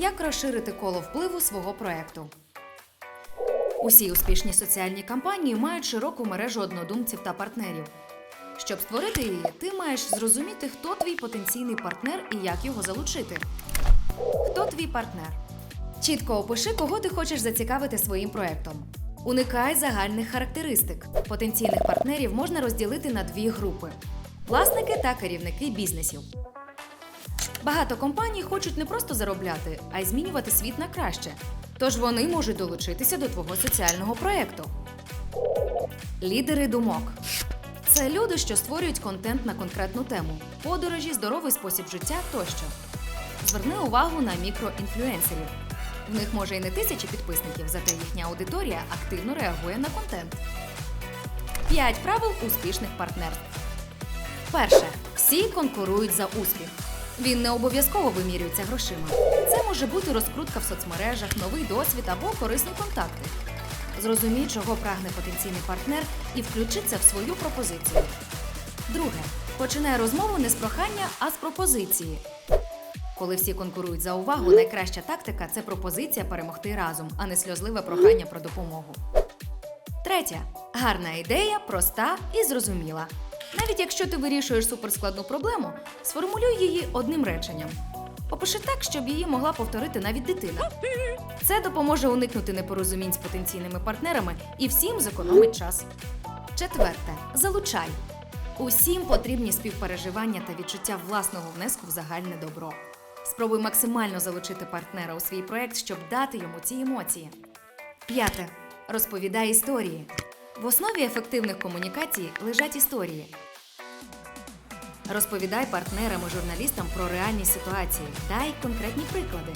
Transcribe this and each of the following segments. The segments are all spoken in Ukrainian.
Як розширити коло впливу свого проекту? Усі успішні соціальні кампанії мають широку мережу однодумців та партнерів. Щоб створити її, ти маєш зрозуміти, хто твій потенційний партнер і як його залучити. Хто твій партнер? Чітко опиши, кого ти хочеш зацікавити своїм проектом. Уникай загальних характеристик. Потенційних партнерів можна розділити на дві групи: власники та керівники бізнесів. Багато компаній хочуть не просто заробляти, а й змінювати світ на краще. Тож вони можуть долучитися до твого соціального проєкту. Лідери думок це люди, що створюють контент на конкретну тему: подорожі, здоровий спосіб життя тощо. Зверни увагу на мікроінфлюенсерів. В них може і не тисячі підписників, зате їхня аудиторія активно реагує на контент. 5 правил успішних партнерств. Перше. Всі конкурують за успіх. Він не обов'язково вимірюється грошима. Це може бути розкрутка в соцмережах, новий досвід або корисні контакти. Зрозумій, чого прагне потенційний партнер, і включи це в свою пропозицію. Друге. Починай розмову не з прохання, а з пропозиції. Коли всі конкурують за увагу, найкраща тактика це пропозиція перемогти разом, а не сльозливе прохання про допомогу. Третє. Гарна ідея, проста і зрозуміла. Навіть якщо ти вирішуєш суперскладну проблему, сформулюй її одним реченням. Опиши так, щоб її могла повторити навіть дитина. Це допоможе уникнути непорозумінь з потенційними партнерами і всім зекономить час. Четверте. Залучай. Усім потрібні співпереживання та відчуття власного внеску в загальне добро. Спробуй максимально залучити партнера у свій проект, щоб дати йому ці емоції. П'яте. Розповідай історії. В основі ефективних комунікацій лежать історії. Розповідай партнерам і журналістам про реальні ситуації. Дай конкретні приклади.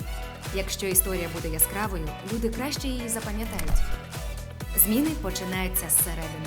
Якщо історія буде яскравою, люди краще її запам'ятають. Зміни починаються зсередини.